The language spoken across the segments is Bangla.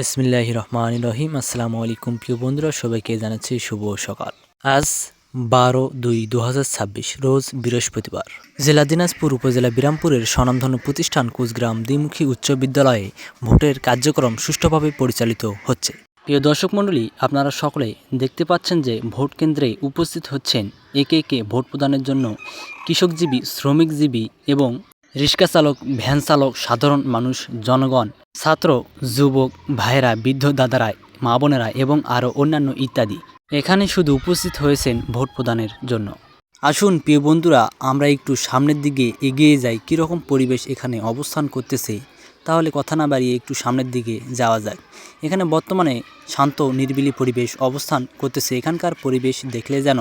বিসমিল্লাহ রহমান রহিম আসসালামু আলাইকুম প্রিয় বন্ধুরা, সবাইকে জানাচ্ছি শুভ সকাল। আজ বারো দুই দু রোজ বৃহস্পতিবার। জেলা দিনাজপুর উপজেলা বিরামপুরের স্বনামধন্য প্রতিষ্ঠান কুচগ্রাম দ্বিমুখী উচ্চ বিদ্যালয়ে ভোটের কার্যক্রম সুষ্ঠুভাবে পরিচালিত হচ্ছে। প্রিয় দর্শক মণ্ডলী, আপনারা সকলে দেখতে পাচ্ছেন যে ভোট কেন্দ্রে উপস্থিত হচ্ছেন একে একে ভোট প্রদানের জন্য কৃষকজীবী, শ্রমিকজীবী এবং রিক্সা চালক, ভ্যান চালক, সাধারণ মানুষ, জনগণ ছাত্র, যুবক, ভাইয়েরা, বৃদ্ধ দাদারা মা বোনেরা এবং আরও অন্যান্য ইত্যাদি। এখানে শুধু উপস্থিত হয়েছেন ভোট প্রদানের জন্য। আসুন, প্রিয় বন্ধুরা, আমরা একটু সামনের দিকে এগিয়ে যাই কীরকম পরিবেশ এখানে অবস্থান করতেছে। তাহলে কথা না বাড়িয়ে একটু সামনের দিকে যাওয়া যায় এখানে বর্তমানে শান্ত, নিরিবিলি পরিবেশ অবস্থান করতেছে। এখানকার পরিবেশ দেখলে যেন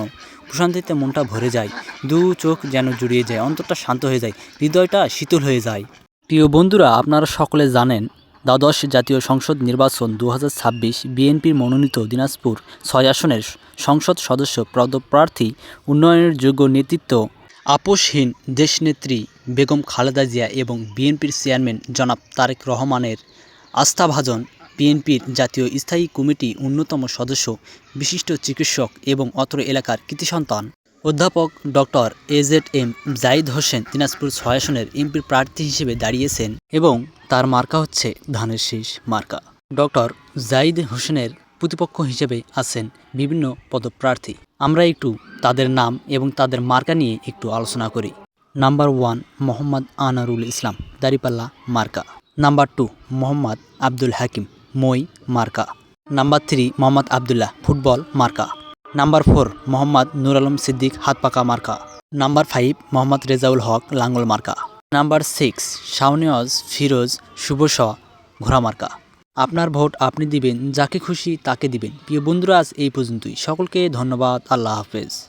প্রশান্তিতে মনটা ভরে যায়। দু চোখ যেন জুড়িয়ে যায়, অন্তরটা শান্ত হয়ে যায়, হৃদয়টা শীতল হয়ে যায়। প্রিয় বন্ধুরা, আপনারা সকলে জানেন দ্বাদশ জাতীয় সংসদ নির্বাচন দু হাজার ছাব্বিশ বিএনপির মনোনীত দিনাজপুর ছয় আসনের সংসদ সদস্য পদপ্রার্থী উন্নয়নের যোগ্য নেতৃত্ব আপোষহীন দেশনেত্রী বেগম খালেদা জিয়া এবং বিএনপির চেয়ারম্যান জনাব তারেক রহমানের আস্থাভাজন বিএনপির জাতীয় স্থায়ী কমিটি অন্যতম সদস্য, বিশিষ্ট চিকিৎসক এবং অত্র এলাকার কৃতি সন্তান। অধ্যাপক doctor A Z M Zaid Hossain Dinajpur ছয় আসনের এমপির প্রার্থী হিসেবে দাঁড়িয়েছেন এবং তার মার্কা হচ্ছে ধানের শীষ মার্কা। ডক্টর জাহিদ হোসেনের প্রতিপক্ষ হিসেবে আছেন বিভিন্ন পদপ্রার্থী। আমরা একটু তাদের নাম এবং তাদের মার্কা নিয়ে একটু আলোচনা করি। নাম্বার ওয়ান, মোহাম্মদ আনারুল ইসলাম, দাড়িপাল্লা মার্কা। নাম্বার টু, মোহাম্মদ আব্দুল হাকিম, মই মার্কা। Number three, Mohammad Abdullah, football মার্কা। নাম্বার ফোর, মোহাম্মদ নুর আলম সিদ্দিক, হাতপাকা মার্কা। নাম্বার ফাইভ, মোহাম্মদ রেজাউল হক, লাঙ্গল মার্কা। নাম্বার সিক্স শাওনিয়াজ ফিরোজ, শুভ শুভস ঘোড়া মার্কা। আপনার ভোট আপনি দিবেন, যাকে খুশি তাকে দিবেন। প্রিয় বন্ধুরা, আজ এই পর্যন্তই। সকলকে ধন্যবাদ, আল্লাহ হাফেজ।